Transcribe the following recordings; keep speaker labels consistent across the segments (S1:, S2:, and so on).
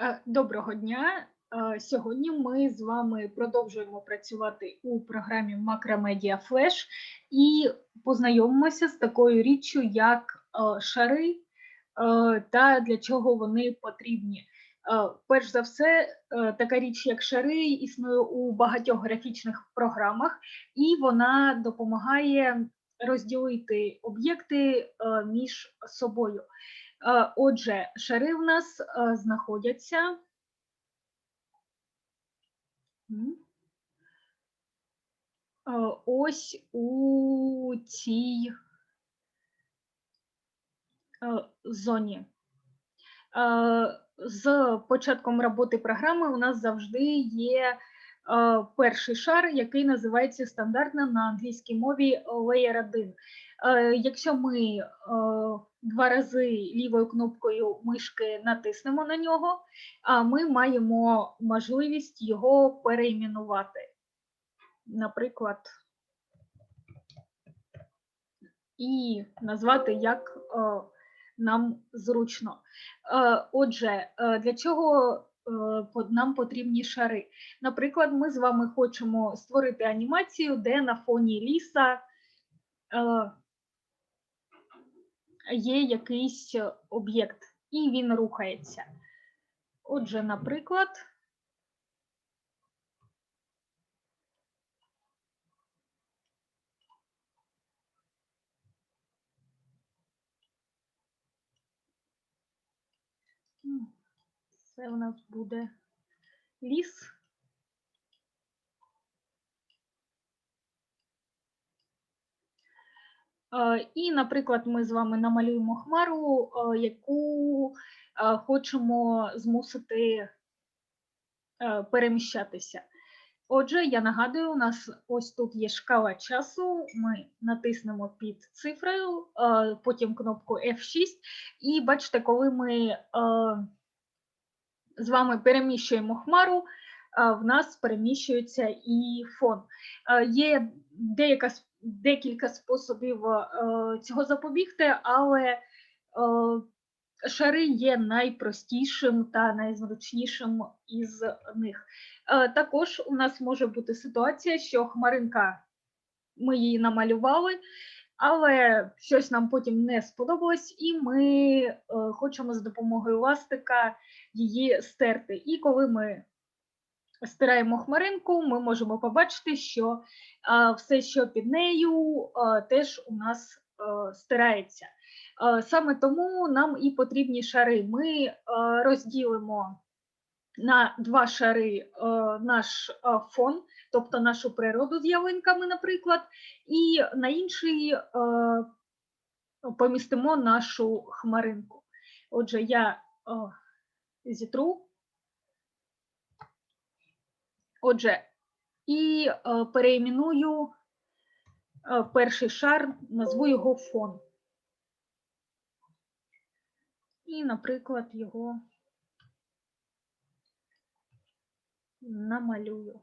S1: Е, Доброго дня. Е, Сьогодні ми з вами продовжуємо працювати у програмі Macromedia Flash і познайомимося з такою річчю, як е, шари та для чого вони потрібні. Перш за все, така річ, як шари, існує у багатьох графічних програмах, і вона допомагає розділити об'єкти між собою. Е, Отже, шари в нас е, знаходяться. Е, Ось у цій зоні. З початком роботи програми у нас завжди є перший шар, який називається стандартно на англійській мові Layer 1. Е, Якщо ми е, два рази лівою кнопкою мишки натиснемо на нього, ми маємо можливість його переіменувати. Наприклад, і назвати як е, нам зручно. Е, Отже, е, для чого е, нам потрібні шари? Наприклад, ми з вами хочемо створити анімацію, де на фоні ліса е, є якийсь е, об'єкт, і він рухається. Отже, наприклад, це у нас буде ліс. Е, І, наприклад, ми з вами намалюємо хмару, е, яку е, хочемо змусити переміщатися. Отже, я нагадую, у нас ось тут є шкала часу. Ми натиснемо під цифрою, потім кнопку F6, і бачите, коли ми з вами переміщуємо хмару, в нас переміщується і фон. Е, Є деяка, декілька способів е, цього запобігти, але е, шари є найпростішим та найзручнішим із них. Також у нас може бути ситуація, що хмаринка, ми її намалювали, але щось нам потім не сподобалось, і ми е, хочемо за допомогою ластика її стерти. І коли ми стираємо хмаринку, ми можемо побачити, що е, все, що під нею, е, теж у нас стирається. Саме тому нам і потрібні шари. Ми розділимо на два шари е, наш е, фон, тобто нашу природу з ялинками, наприклад, і на інший е, помістимо нашу хмаринку. Отже, я зітру. Отже, і переіменую перший шар, назву його фон. І, наприклад, його намалюю.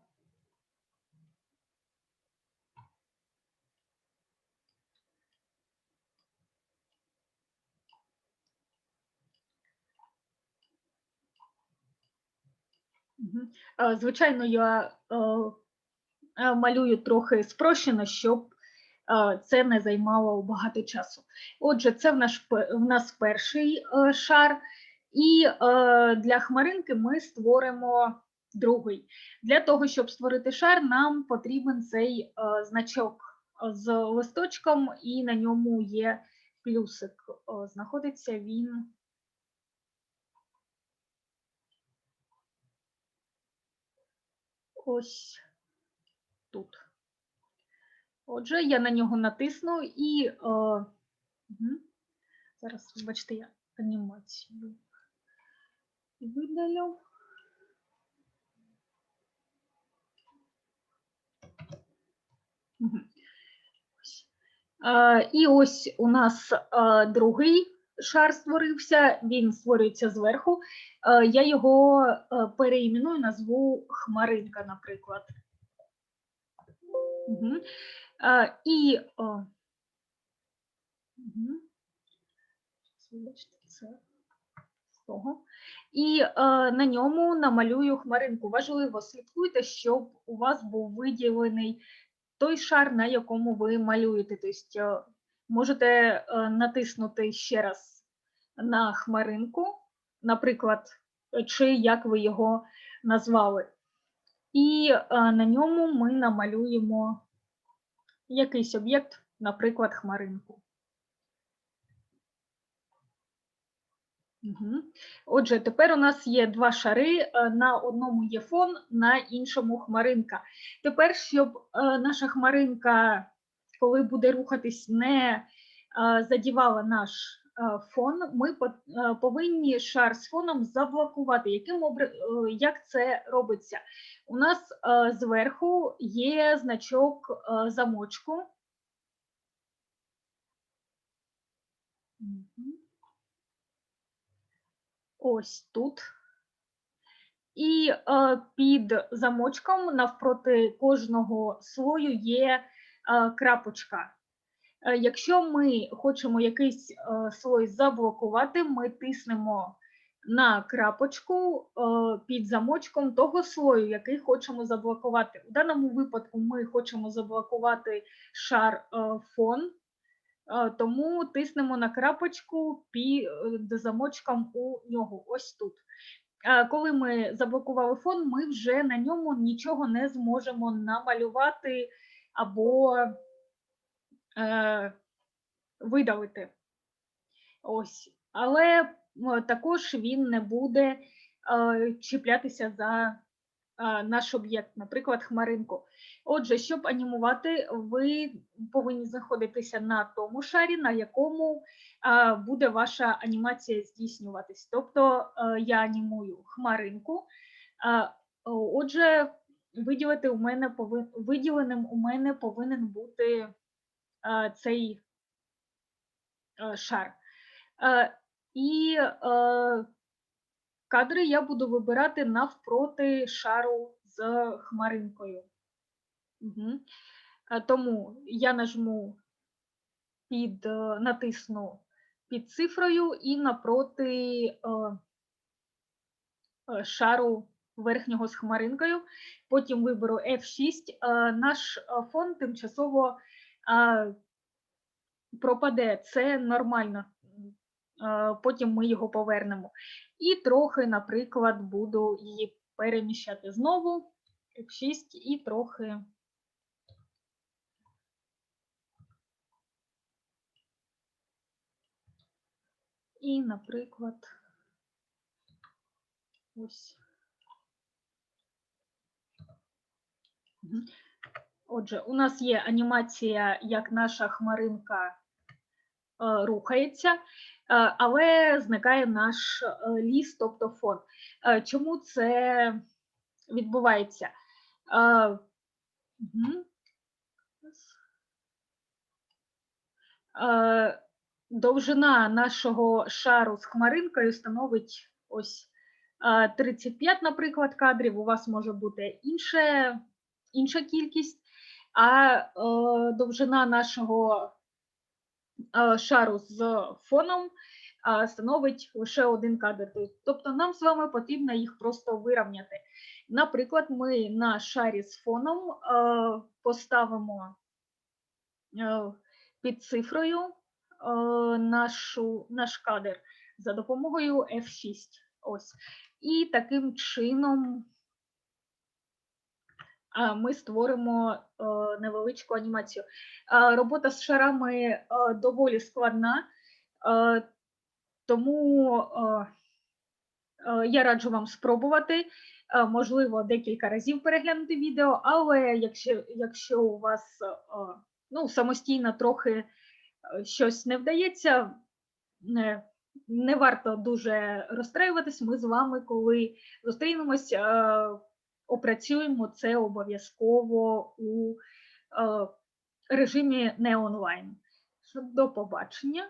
S1: Е, Звичайно, я е, е, малюю трохи спрощено, щоб це не займало багато часу. Отже, це в, наш, в нас перший шар, і для хмаринки ми створимо другий. Для того, щоб створити шар, нам потрібен цей е, значок з листочком, і на ньому є плюсик. Знаходиться він. Ось тут. Отже, я на нього натисну і е, мгм. зараз, вибачте, я анімацію видалю. Мгм. Ось. Е, і ось у нас е, другий шар створився, він створюється зверху. Е, я його е, переіменую, назву Хмаринка, наприклад. Е, і. І е, на ньому намалюю хмаринку. Важливо слідкуйте, щоб у вас був виділений той шар, на якому ви малюєте. Тобто е, можете е, натиснути ще раз на хмаринку, наприклад, чи як ви його назвали. І е, на ньому ми намалюємо якийсь об'єкт, наприклад, хмаринку. Угу. Отже, тепер у нас є два шари. е, На одному є фон, на іншому хмаринка. Тепер, щоб е, наша хмаринка, коли буде рухатись, не е, задівала наш фон, ми повинні шар з фоном заблокувати. Яким е, Як це робиться? У нас зверху є значок замочку. Мгм. Ось тут. І е, під замочком навпроти кожного слою є е, крапочка. Е, якщо ми хочемо якийсь е, слой заблокувати, ми тиснемо на крапочку е, під замочком того слою, який хочемо заблокувати. У даному випадку ми хочемо заблокувати шар е, фон, тому тиснемо на крапочку під замочком у нього, ось тут. Е, Коли ми заблокували фон, ми вже на ньому нічого не зможемо намалювати або е, видалити. Ось. Але е, також він не буде е, чіплятися за е, наш об'єкт, наприклад, хмаринку. Отже, щоб анімувати, ви повинні знаходитися на тому шарі, на якому буде ваша анімація здійснюватись. Тобто е, я анімую хмаринку. Отже, виділити у мене повин... виділеним у мене повинен бути цей е, шар. Е, І кадри я буду вибирати навпроти шару з хмаринкою. Угу. Тому я нажму під, е, натисну під цифрою і напроти е, е, шару верхнього з хмаринкою. Потім виберу F6. Е, Наш фон тимчасово е, пропаде. Це нормально. Е, Потім ми його повернемо. І трохи, наприклад, буду її переміщати знову. F6 і трохи. І, наприклад, ось. Отже, у нас є анімація, як наша хмаринка рухається, е, але зникає наш е, ліс, тобто фон. Е, Чому це відбувається? Е. Е, Довжина нашого шару з хмаринкою становить ось е, 35, наприклад, кадрів. У вас може бути інше, інша кількість, а е, довжина нашого е, шару з фоном становить лише один кадр. Тобто нам з вами потрібно їх просто вирівняти. Наприклад, ми на шарі з фоном поставимо під цифрою нашу, наш кадр за допомогою F6. Ось. І таким чином ми створимо е, невеличку анімацію. Е, Робота з шарами е, доволі складна, тому я раджу вам спробувати. Можливо, декілька разів переглянути відео, але якщо, якщо у вас ну, самостійно трохи щось не вдається, не, не варто дуже розстраюватись. Ми з вами, коли зустрінемось, опрацюємо це обов'язково у е, режимі не онлайн. До побачення.